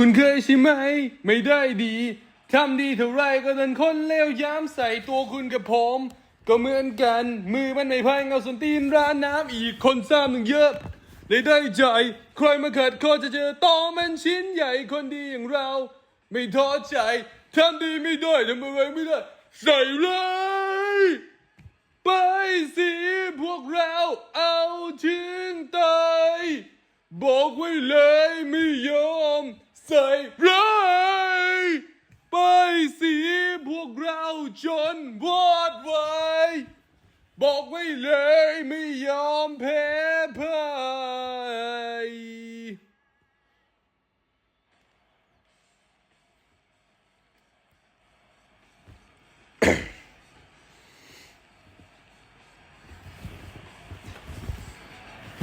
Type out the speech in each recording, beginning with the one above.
คุณเคยใช่ไหม ไม่ได้ดี ทำดีเท่าไรก็โดนคนเลวย้ำใส่ตัวคุณกับผม ก็เหมือนกัน มือมันไม่พังเอาสนตีนร้านน้ำอีกคนซ้ำหนึ่งเยอะได้ได้ใจ ใครมาขัดข้อจะเจอต่อมันชิ้นใหญ่คนดีอย่างเรา ไม่ท้อใจทำดีไม่ได้ทำอะไรไม่ได้ ใส่เลยไปสิพวกเราเอาถึงตายบอกไว้เลยไม่ยอม ใส่ร้ายไปสิพวกเราจนวอดไว้บอกไว้เลยไม่ยอมแพ้พ่าย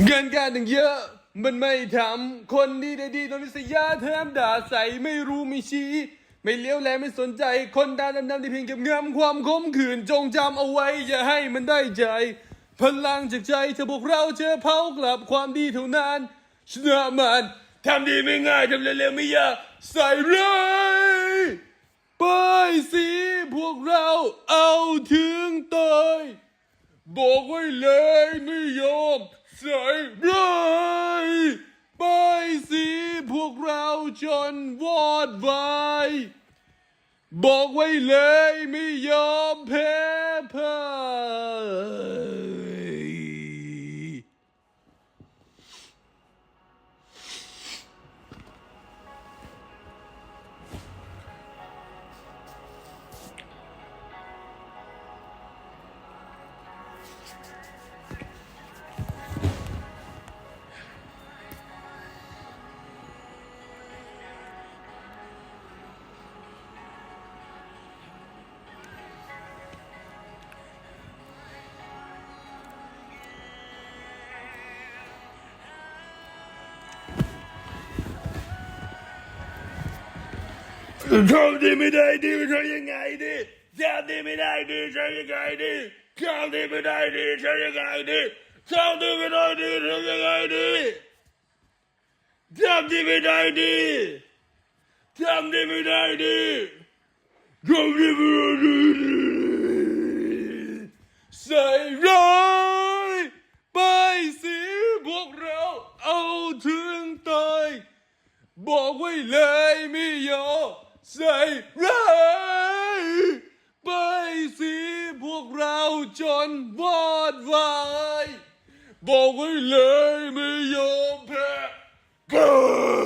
เงินการตั้งเยอะ มันไม่ทำคนดีได้ดีโดนลิษยาแถมด่าใส่ไม่รู้ไม่ชี้ ไม่เลี้ยวแลไม่สนใจ คนดาดำๆที่เพียงเก็บงำความคมขืนจงจำเอาไว้ อย่าให้มันได้ใจ พลังจากใจถ้าพวกเราเจอเผากลับความดีเท่านั้นชนะมันทำดีไม่ง่ายทำเร็วๆไม่ยากใส่เลยไปสิพวกเราเอาถึงตาย บอกไว้เลยไม่ยอมใส่เลยไปสิพวกเราจนวอดวาย บอกไว้เลยไม่ยอมแพ้ ทำดีไม่ได้ดีทำยังไงดีทำดีไม่ได้ดีทำยังไงดีทำดีไม่ได้ดีทำยังไงดีทำดีไม่ได้ดีทำยังไงดีทำดีไม่ได้ดีทำดีไม่ได้ดีทำดีไม่ได้ดีใส่ร้ายไปสิพวกเราเอาถึงตายบอกไว้เลยไม่ยอม ใส่ร้ายไปสิพวกเราจนวอดวาย บอกไว้เลยไม่ยอมแพ้กัน